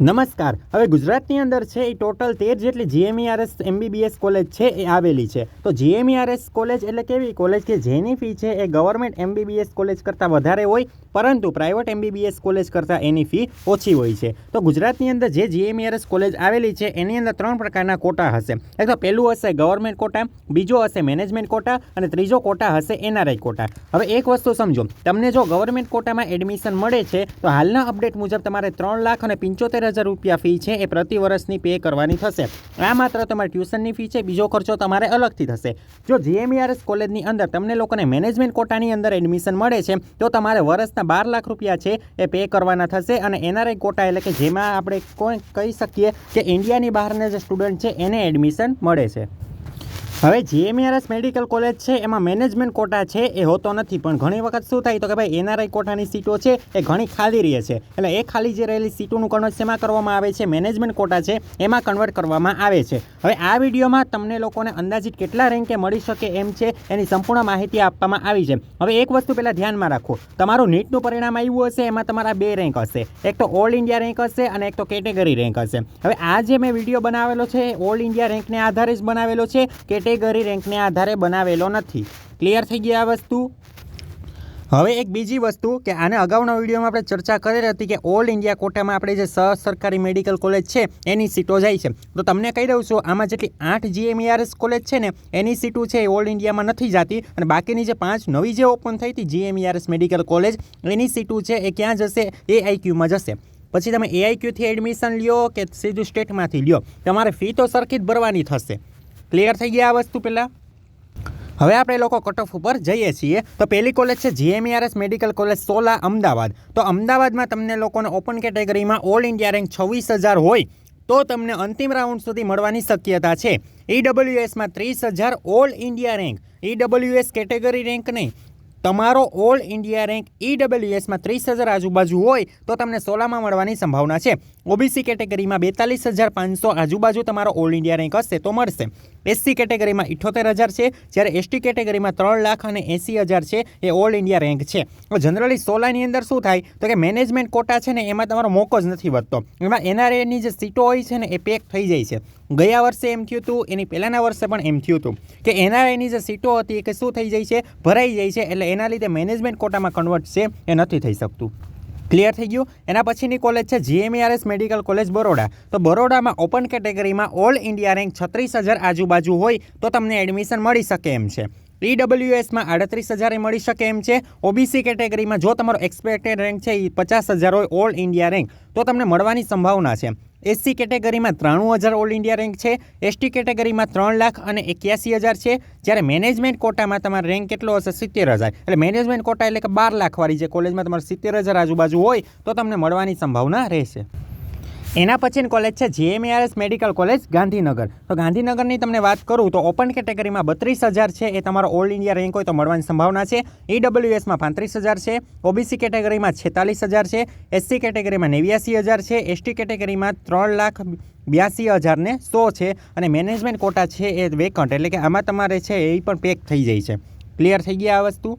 નમસ્કાર. હવે ગુજરાતની અંદર છે એ ટોટલ તેર જેટલી જીએમઈઆરએસ એમબીબીએસ કોલેજ છે એ આવેલી છે. તો જીએમઈઆરએસ કોલેજ એટલે કેવી? કોલેજ કે જેની ફી છે એ ગવર્મેન્ટ એમબીબીએસ કોલેજ કરતાં વધારે હોય પરંતુ પ્રાઇવેટ એમબીબીએસ કોલેજ કરતાં એની ફી ઓછી હોય છે. તો ગુજરાતની અંદર જે જીએમઈઆરએસ કોલેજ આવેલી છે, એની અંદર ત્રણ પ્રકારના કોટા હશે. એક તો પહેલું હશે ગવર્મેન્ટ કોટા, બીજો હશે મેનેજમેન્ટ કોટા અને ત્રીજો કોટા હશે એનઆરઆઈ કોટા. હવે એક વસ્તુ સમજો, તમને જો ગવર્મેન્ટ કોટામાં એડમિશન મળે છે, તો હાલના અપડેટ મુજબ તમારે ત્રણ લાખ અને પંચોતેર હજાર રૂપિયા ફી છે એ પ્રતિ વર્ષની પે કરવાની થશે. આ માત્ર તમારી ટ્યુશનની ફી છે, બીજો ખર્ચો તમારે અલગથી થશે. જો જીએમઆરએસ કોલેજની અંદર તમને લોકોને મેનેજમેન્ટ કોટાની અંદર એડમિશન મળે છે, તો તમારે વર્ષના બાર લાખ રૂપિયા છે એ પે કરવાના થશે અને એનઆરઆઈ કોટા એટલે કે જેમાં આપણે કોઈ કહી શકીએ કે ઇન્ડિયાની બહારના જે સ્ટુડન્ટ છે એને એડમિશન મળે છે. હવે જીએમઆરએસ મેડિકલ કોલેજ છે, એમાં મેનેજમેન્ટ કોટા છે, એ હોતો નથી, પણ ઘણી વખત શું થાય તો કે ભાઈ એનઆરઆઈ કોટાની સીટો છે, એ ઘણી ખાલી રહે છે. એટલે એ ખાલી જે રહેલી સીટોનું કન્વર્ટ શેમાં કરવામાં આવે છે? મેનેજમેન્ટ કોટા છે, એમાં કન્વર્ટ કરવામાં આવે છે. હવે આ વિડીયોમાં તમને લોકોને અંદાજિત કેટલા રેન્કે મળી શકે એમ છે, એની સંપૂર્ણ માહિતી આપવામાં આવી છે. હવે એક વસ્તુ પહેલાં ધ્યાનમાં રાખો. તમારું નીટનું પરિણામ આવ્યું હશે, એમાં તમારા બે રેન્ક હશે. એક તો ઓલ ઇન્ડિયા રેન્ક હશે અને એક તો કેટેગરી રેન્ક હશે. હવે આ જે મેં વીડિયો બનાવેલો છે ઓલ ઇન્ડિયા રેન્કને આધારે જ બનાવેલો છે કેટેગરી રેન્કને આધારે બનાવેલો નથી. ક્લિયર થઈ ગઈ આ વસ્તુ? હવે એક બીજી વસ્તુ કે આને અગાઉના વિડીયોમાં આપણે ચર્ચા કરેલી હતી કે ઓલ ઇન્ડિયા કોટામાં આપણે જે સહ સરકારી મેડિકલ કોલેજ છે, એની સીટો જાય છે. તો તમને કહી દઉં છું, આમાં જેટલી આઠ જીએમઈઆરએસ કોલેજ છે ને, એની સીટો છે એ ઓલ ઇન્ડિયામાં નથી જતી. અને બાકીની જે પાંચ નવી જે ઓપન થઈ હતી જીએમઈઆરએસ મેડિકલ કોલેજ, એની સીટો છે એ ક્યાં જશે? એ આઈક્યુમાં જશે. પછી તમે એઆઈક્યુથી એડમિશન લ્યો કે સીધું સ્ટેટમાંથી લ્યો. તમારે ફી તો સરખી જ ભરવાની થશે. ક્લિયર થઈ ગયા આ વસ્તુ પહેલાં? હવે આપણે લોકો કટ ઉપર જઈએ છીએ. તો પહેલી કોલેજ છે GMERS medical college Sola Ahmedabad. તો અમદાવાદમાં તમને લોકોને ઓપન કેટેગરીમાં ઓલ ઇન્ડિયા રેન્ક છવ્વીસ હજાર હોય, તો તમને અંતિમ રાઉન્ડ સુધી મળવાની શક્યતા છે. ઈડબ્લ્યુએસમાં ત્રીસ હજાર all India rank EWS category rank નહીં. તમારો ઓલ ઇન્ડિયા રેન્ક ઈડબ્લ્યુએસમાં ત્રીસ હજાર આજુબાજુ હોય, તો તમને સોલામાં મળવાની સંભાવના છે. ઓબીસી કેટેગરીમાં બેતાલીસ હજાર પાંચસો આજુબાજુ તમારો ઓલ ઇન્ડિયા રેન્ક હશે તો મળશે. એસસી કેટેગરીમાં ઇઠોતેર હજાર છે, જ્યારે એસટી કેટેગરીમાં ત્રણ લાખ અને એંસી હજાર છે, એ ઓલ ઇન્ડિયા રેન્ક છે. જનરલી સોલાની અંદર શું થાય? તો કે મેનેજમેન્ટ કોટા છે ને, એમાં તમારો મોકો જ નથી વધતો. એમાં એનઆરએની જે સીટો હોય છે ને, એ પેક થઈ જાય છે. ગયા વર્ષે એમ થયું હતું, એની પહેલાંના વર્ષે પણ એમ થયું હતું. કે એનઆરઆઈની જે સીટો હતી કે શું થઈ જાય છે? ભરાઈ જાય છે, એટલે એના લીધે મેનેજમેન્ટ કોટામાં કન્વર્ટ છે, એ નથી થઈ શકતું. ક્લિયર થઈ ગયું? એના પછીની કોલેજ છે જીએમઈઆરએસ મેડિકલ કોલેજ બરોડા. તો બરોડામાં ઓપન કેટેગરીમાં ઓલ ઇન્ડિયા રેન્ક છત્રીસ હજાર આજુબાજુ હોય તો તમને એડમિશન મળી શકે એમ છે. ઈડબ્લ્યુએસમાં આડત્રીસ હજારે મળી શકે એમ છે. ઓબીસી કેટેગરીમાં જો તમારો એક્સપેક્ટેડ રેન્ક છે એ પચાસ હજાર હોય ઓલ ઇન્ડિયા રેન્ક તો તમને મળવાની સંભાવના છે. એસસી કેટેગરીમાં ત્રાણું હજાર ઓલ ઇન્ડિયા રેન્ક છે, એસટી કેટેગરીમાં ત્રણ લાખ અને એક્યાસી હજાર છે. જ્યારે મેનેજમેન્ટ કોટામાં તમારો રેન્ક કેટલો હશે? સિત્તેર હજાર. એટલે મેનેજમેન્ટ કોટા એટલે કે બાર લાખવાળી જે કોલેજમાં તમારે સિત્તેર હજાર આજુબાજુ હોય, તો તમને મળવાની સંભાવના રહેશે. એના પછીની કોલેજ છે જીએમએઆરએસ મેડિકલ કોલેજ ગાંધીનગર. તો ગાંધીનગરની તમને વાત કરું તો ઓપન કેટેગરીમાં બત્રીસ હજાર છે. એ તમારો ઓલ ઇન્ડિયા રેન્ક હોય તો મળવાની સંભાવના છે. ઈડબ્લ્યુએસમાં પાંત્રીસ હજાર છે. ઓબીસી કેટેગરીમાં છેતાલીસ હજાર છે. એસસી કેટેગરીમાં નેવ્યાસી હજાર છે. એસટી કેટેગરીમાં ત્રણ લાખ બ્યાસી હજારને સો છે. અને મેનેજમેન્ટ કોટા છે એ વેકન્ટ એટલે કે આમાં તમારે છે એ પણ પેક થઈ જાય છે. ક્લિયર થઈ ગયા આ વસ્તુ?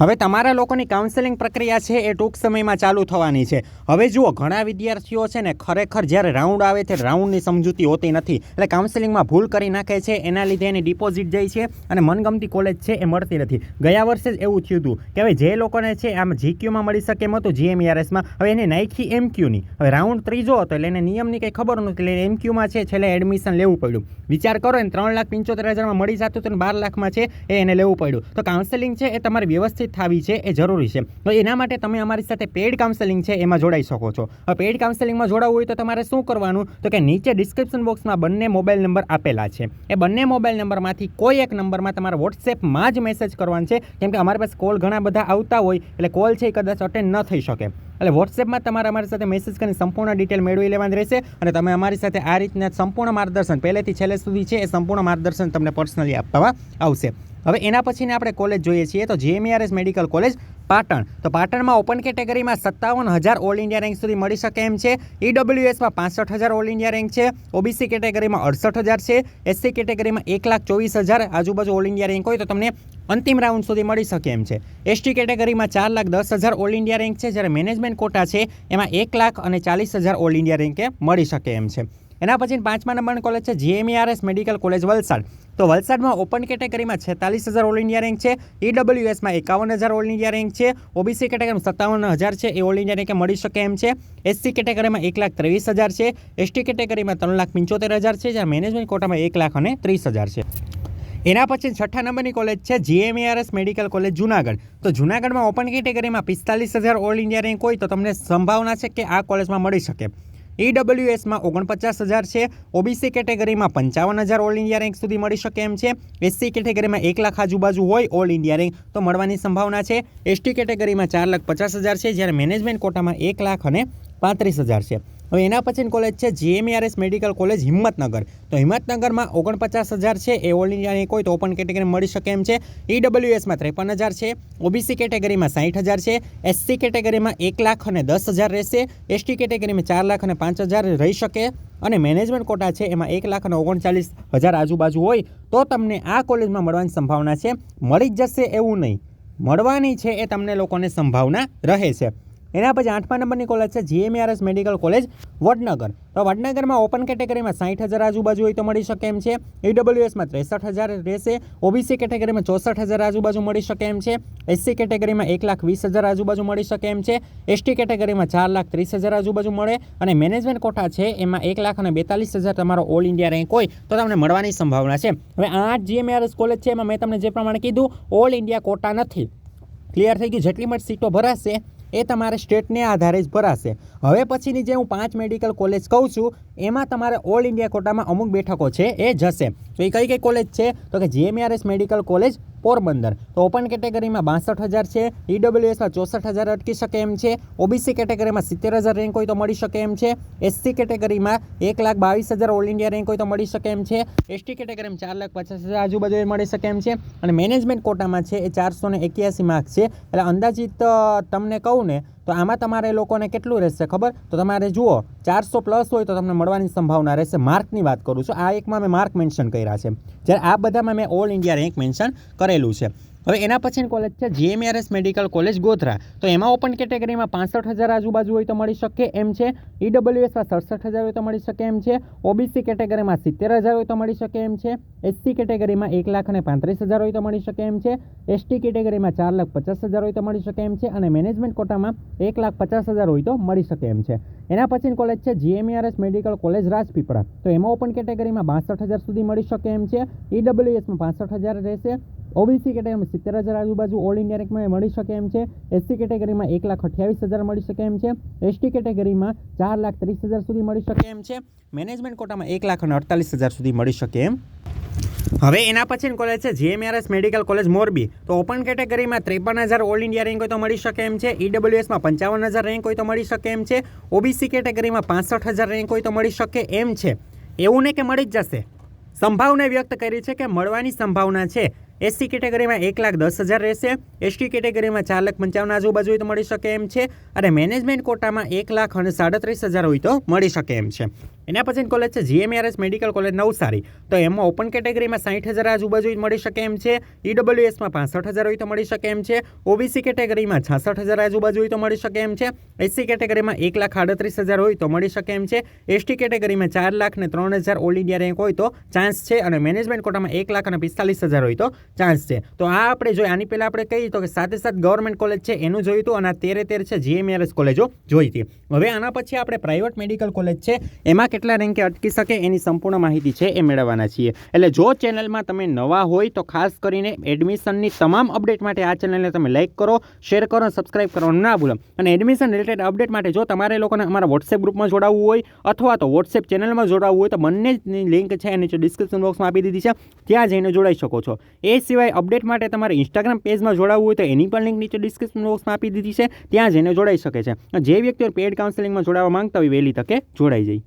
હવે તમારા લોકોની કાઉન્સેલિંગ પ્રક્રિયા છે એ ટૂંક સમયમાં ચાલુ થવાની છે. હવે જુઓ, ઘણા વિદ્યાર્થીઓ છે ને ખરેખર જ્યારે રાઉન્ડ આવે છે રાઉન્ડની સમજૂતી હોતી નથી. એટલે કાઉન્સેલિંગમાં ભૂલ કરી નાખે છે, એના લીધે એની ડિપોઝિટ જાય છે અને મનગમતી કોલેજ છે એ મળતી નથી. ગયા વર્ષે જ એવું થયું હતું કે હવે જે લોકોને છે આમ જીક્યુમાં મળી શકે એમ હતું જીએમઈઆરએસમાં હવે એને નાખી એમ ક્યુની હવે રાઉન્ડ ત્રીજો હતો એટલે એને નિયમની કંઈ ખબર નહોતી, એટલે એમક્યુમાં છે છેલ્લે એડમિશન લેવું પડ્યું. વિચાર કરો, એને ત્રણ લાખ પંચોતેર હજારમાં મળી જતું હતું બાર લાખમાં છે એ એને લેવું પડ્યું. તો કાઉન્સેલિંગ છે એ તમારે વ્યવસ્થિત થવી છે એ જરૂરી છે. તો એના માટે તમે અમારી સાથે પેડ કાઉન્સેલિંગ છે એમાં જોડાઈ શકો છો. હવે પેડ કાઉન્સેલિંગમાં જોડાવવું હોય તો તમારે શું કરવાનું? તો કે નીચે ડિસ્ક્રિપ્શન બોક્સમાં બંને મોબાઈલ નંબર આપેલા છે. એ બંને મોબાઈલ નંબરમાંથી કોઈ એક નંબરમાં તમારે વોટ્સએપમાં જ મેસેજ કરવાનો છે. કેમ કે અમારી પાસે કોલ ઘણા બધા આવતા હોય, એટલે કોલ છે એ કદાચ અટેન્ડ ન થઈ શકે. એટલે વોટ્સએપમાં તમારે અમારી સાથે મેસેજ કરીને સંપૂર્ણ ડિટેલ મેળવી લેવાની રહેશે અને તમે અમારી સાથે આ રીતના સંપૂર્ણ માર્ગદર્શન પહેલેથી છેલ્લે સુધી છે એ સંપૂર્ણ માર્ગદર્શન તમને પર્સનલી આપવામાં આવશે. હવે એના પછીને આપણે કોલેજ જોઈએ છીએ તો જીએમઆરએસ મેડિકલ કોલેજ પાટણ. તો પાટણમાં ઓપન કેટેગરીમાં સત્તાવન હજાર ઓલ ઇન્ડિયા રેન્ક સુધી મળી શકે એમ છે. ઈડબ્લ્યુએસમાં પાંસઠ હજાર ઓલ ઇન્ડિયા રેન્ક છે. ઓબીસી કેટેગરીમાં અડસઠ હજાર છે. એસસી કેટેગરીમાં એક લાખ ચોવીસ હજાર આજુબાજુ ઓલ ઇન્ડિયા રેન્ક હોય તો તમને અંતિમ રાઉન્ડ સુધી મળી શકે એમ છે. એસટી કેટેગરીમાં ચાર લાખ દસ હજાર ઓલ ઇન્ડિયા રેન્ક છે. જ્યારે મેનેજમેન્ટ કોટા છે, એમાં એક લાખ અને ચાલીસ હજાર ઓલ ઇન્ડિયા રેન્કે મળી શકે એમ છે. એના પછી પાંચમા નંબરની કોલેજ છે જીએમઈઆરએસ મેડિકલ કોલેજ વલસાડ. તો વલસાડમાં ઓપન કેટેગરીમાં છેતાલીસ હજાર ઓલ ઇન્ડિયા રેન્ક છે. ઈડબ્લ્યુએસમાં એકાવન હજાર ઓલ ઇન્ડિયા રેન્ક છે. ઓબીસી કેટેગરીમાં સત્તાવન હજાર છે. એ ઓલ ઇન્ડિયા રેન્કે મળી શકે એમ છે. એસસી કેટેગરીમાં એક લાખ ત્રેવીસ હજાર છે. એસટી કેટેગરીમાં ત્રણ લાખ પંચોતેર હજાર છે. જ્યાં મેનેજમેન્ટ કોટામાં એક લાખ અને ત્રીસ હજાર છે. એના પછી છઠ્ઠા નંબરની કોલેજ છે જીએમએઆરએસ મેડિકલ કોલેજ જુનાગઢ. તો જુનાગઢમાં ઓપન કેટેગરીમાં પિસ્તાલીસ હજાર ઓલ ઇન્ડિયા રેન્ક હોય તો તમને સંભાવના છે કે આ કોલેજમાં મળી શકે. ઈડબ્લ્યુએસમાં ઓગણપચાસ હજાર છે. ઓબીસી કેટેગરીમાં પંચાવન હજાર ઓલ ઇન્ડિયા રેન્ક સુધી મળી શકે એમ છે. એસસી કેટેગરીમાં એક લાખ આજુબાજુ હોય ઓલ ઇન્ડિયા રેન્ક તો મળવાની સંભાવના છે. એસટી કેટેગરીમાં ચાર લાખ પચાસ હજાર છે, જ્યારે મેનેજમેન્ટ કોટામાં એક લાખ અને પાંત્રીસ હજાર છે. હવે એના પછીની કોલેજ છે જીએમઆરએસ મેડિકલ કોલેજ હિંમતનગર. તો હિંમતનગરમાં ઓગણપચાસ હજાર છે, એ ઓલ ઇન્ડિયાની કોઈ તો ઓપન કેટેગરી મળી શકે એમ છે. ઈડબ્લ્યુએસમાં ત્રેપન હજાર છે ઓબીસી કેટેગરીમાં સાઠ હજાર છે એસસી કેટેગરીમાં એક લાખ અને દસ હજાર રહેશે. એસટી કેટેગરીમાં ચાર લાખ અને પાંચ હજાર રહી શકે. અને મેનેજમેન્ટ કોટા છે, એમાં એક લાખ અને ઓગણચાલીસ હજાર આજુબાજુ હોય તો તમને આ કોલેજમાં મળવાની સંભાવના છે. મળી જ જશે એવું નહીં. મળવાની છે એ તમને લોકોને સંભાવના રહે છે. એના પછી આઠમા નંબરની કોલેજ છે જીએમઆરએસ મેડિકલ કોલેજ વડનગર. તો વડનગરમાં ઓપન કેટેગરીમાં સાઠ હજાર આજુબાજુ હોય તો મળી શકે એમ છે. ઈડબ્લ્યુએસમાં ત્રેસઠ હજાર રહેશે. ઓબીસી કેટેગરીમાં ચોસઠ હજાર આજુબાજુ મળી શકે એમ છે. એસસી કેટેગરીમાં એક લાખ વીસ હજાર આજુબાજુ મળી શકે એમ છે. એસટી કેટેગરીમાં ચાર લાખ ત્રીસ હજાર આજુબાજુ મળે અને મેનેજમેન્ટ કોટા છે એમાં એક લાખ અને બેતાલીસ હજાર તમારો ઓલ ઇન્ડિયા રેન્ક હોય તો તમને મળવાની સંભાવના છે. હવે આઠ જીએમઆરએસ કોલેજ છે એમાં મેં તમને જે પ્રમાણે કીધું ઓલ ઇન્ડિયા કોટા નથી. ક્લિયર થઈ ગયું? જેટલી મત સીટો ભરાશે એ તમારે સ્ટેટને આધારે જ ભરાશે. હવે પછીની જે હું પાંચ મેડિકલ કોલેજ કહું છું, એમાં તમારે ઓલ ઇન્ડિયા કોટામાં અમુક બેઠકો છે, એ જશે. તો એ કઈ કઈ કોલેજ છે? તો કે જીએમઆરએસ મેડિકલ કોલેજ પોરબંદર. તો ઓપન કેટેગરીમાં બાસઠ હજાર છે ઈડબ્લ્યુએસમાં ચોસઠ હજાર અટકી શકે એમ છે ઓબીસી કેટેગરીમાં સિત્તેર હજાર રેન્ક હોય તો મળી શકે એમ છે એસસી કેટેગરીમાં એક લાખ બાવીસ હજાર ઓલ ઇન્ડિયા રેન્ક હોય તો મળી શકે એમ છે એસટી કેટેગરીમાં ચાર લાખ પચાસ હજાર આજુબાજુ મળી શકે એમ છે, અને મેનેજમેન્ટ કોટામાં છે એ ચારસો ને એક્યાસી માર્ક છે. એટલે અંદાજિત તમને કહું ને તો આમાં તમારે લોકોને કેટલું રહેશે ખબર? તો તમારે જુઓ, ચારસો પ્લસ હોય તો તમને મળવાની સંભાવના રહેશે. માર્કની વાત કરું છું. આ એકમાં મેં માર્ક મેન્શન કર્યા છે. જ્યારે આ બધામાં મેં ઓલ ઇન્ડિયા રેન્ક મેન્શન કરેલું છે. હવે એના પછીની કોલેજ છે જીએમઆરએસ મેડિકલ કોલેજ ગોધરા. તો એમાં ઓપન કેટેગરીમાં પાંસઠ હજાર આજુબાજુ હોય તો મળી શકે એમ છે. ઈડબ્લ્યુએસમાં સડસઠ હજાર હોય તો મળી શકે એમ છે. ઓબીસી કેટેગરીમાં સિત્તેર હજાર હોય તો મળી શકે એમ છે. એસસી કેટેગરીમાં એક લાખ અને પાંત્રીસ હજાર હોય તો મળી શકે એમ છે. એસટી કેટેગરીમાં ચાર લાખ પચાસ હજાર હોય તો મળી શકે એમ છે. અને મેનેજમેન્ટ કોટામાં એક લાખ પચાસ હજાર હોય તો મળી શકે એમ છે. એના પછીની કોલેજ છે જીએમઆરએસ મેડિકલ કોલેજ રાજપીપળા. તો એમાં ઓપન કેટેગરીમાં બાસઠ હજાર સુધી મળી શકે એમ છે. ઈડબ્લ્યુએસમાં પાસઠ હજાર રહેશે. ઓબીસી કેટેગરીમાં સિત્તેર હજાર આજુબાજુ ઓલ ઇન્ડિયા રેન્કમાં મળી શકે એમ છે. એસસી કેટેગરીમાં એક લાખ અઠ્યાવીસ હજાર મળી શકે એમ છે. એસટી કેટેગરીમાં ચાર લાખ ત્રીસ હજાર સુધી મળી શકે એમ છે. મેનેજમેન્ટ કોટામાં એક લાખ અને અડતાલીસ હજાર સુધી મળી શકે એમ. હવે એના પછી કોલેજ છે જીએમઆરએસ મેડિકલ કોલેજ મોરબી. તો ઓપન કેટેગરીમાં ત્રેપન હજાર ઓલ ઇન્ડિયા રેન્ક હોય તો મળી શકે એમ છે. ઈડબ્લ્યુએસમાં પંચાવન હજાર રેન્ક હોય તો મળી શકે એમ છે. ઓબીસી કેટેગરીમાં પાસઠ હજાર રેન્ક હોય તો મળી શકે એમ છે. એવું નહીં કે મળી જ જશે. સંભાવના વ્યક્ત કરી છે કે મળવાની સંભાવના છે. એસસી કેટેગરીમાં એક લાખ દસ હજાર રહેશે. એસટી કેટેગરીમાં ચાર લાખ પંચાવન આજુબાજુ તો મળી શકે એમ છે. અને મેનેજમેન્ટ કોટામાં એક લાખ અને સાડત્રીસ હજાર હોય તો મળી શકે એમ છે. એના પછી કોલેજ છે જીએમઆરએસ મેડિકલ કોલેજ નવસારી. તો એમાં ઓપન કેટેગરીમાં સાઠ હજાર આજુબાજુ મળી શકે એમ છે. ઈડબ્લ્યુએસમાં પાસઠ હજાર હોય તો મળી શકે એમ છે. ઓબીસી કેટેગરીમાં છાસઠ હજાર આજુબાજુ હોય તો મળી શકે એમ છે. એસસી કેટેગરીમાં એક લાખ આડત્રીસ હજાર હોય તો મળી શકે એમ છે. એસટી કેટેગરીમાં ચાર લાખ ને ત્રણ હજાર ઓલ ઇન્ડિયા રેન્ક હોય તો ચાન્સ છે. અને મેનેજમેન્ટ કોટામાં એક લાખ અને પિસ્તાલીસ હજાર હોય તો ચાન્સ છે. તો આ આપણે જોઈએ, આની પહેલાં આપણે કહીએ તો કે સાથે સાથે ગવર્મેન્ટ કોલેજ છે, એનું જોયું હતું અને આ તેરે તેર છે જીએમઆરએસ કોલેજો જોઈ હતી. હવે આના પછી આપણે પ્રાઇવેટ મેડિકલ કોલેજ છે, એમાં કેટલા રેન્કે અટકી શકે એની સંપૂર્ણ માહિતી છે, એ મેળવવાના છીએ. એટલે જો ચેનલમાં તમે નવા હોય તો ખાસ કરીને એડમિશનની તમામ અપડેટ માટે આ ચેનલને તમે લાઇક કરો, શેર કરો અને સબસ્ક્રાઇબ કરવાનું ના ભૂલો. અને એડમિશન રિલેટેડ અપડેટ માટે જો તમારે લોકોને અમારા વોટ્સએપ ગ્રુપમાં જોડાવવું હોય અથવા તો વોટ્સએપ ચેનલમાં જોડાવવું હોય તો બંને લિંક છે, એ નીચે ડિસ્ક્રિપ્શન બોક્સમાં આપી દીધી છે, ત્યાં જઈને જોડાઈ શકો છો. સિવાય અપડેટ માટે તમારે ઇન્સ્ટાગ્રામ પેજમાં જોડાવવું હોય તો એની પણ લિંક નીચે ડિસ્ક્રિપ્શન બોક્સમાં આપી દીધી છે. ત્યાં જઈને જોડાઈ શકે છે. જે વ્યક્તિઓ પેડ કાઉન્સેલિંગમાં જોડાવા માંગતા હોય વહેલી તકે જોડાઈ જાય.